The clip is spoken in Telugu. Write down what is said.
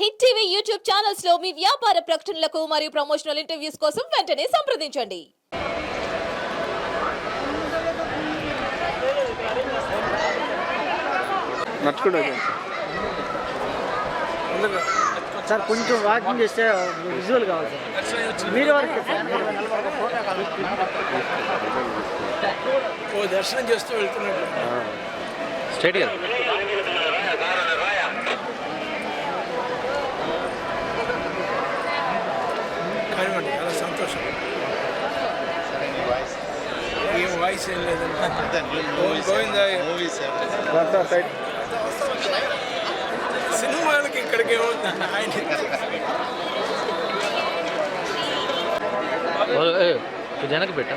హిట్ టీవీ యూట్యూబ్ ఛానల్స్లో మీ వ్యాపార ప్రకటనలకు మరియు ప్రమోషనల్ ఇంటర్వ్యూస్ కోసం వెంటనే సంప్రదించండి. సార్ కొంచెం వాకింగ్ చేస్తే విజువల్ కావాలి సార్. మీరు వరకు ఓ దర్శనం చేస్తూ వెళ్తున్నట్టు. స్ట్రైట్ కదా కానివ్వండి చాలా సంతోషం. ఏం వాయిస్ ఏం లేదండి గోవిందా సినిమాలకి ఇక్కడికి ఏమవుతుంది ఆయన. వెనక్కి పెట్టా.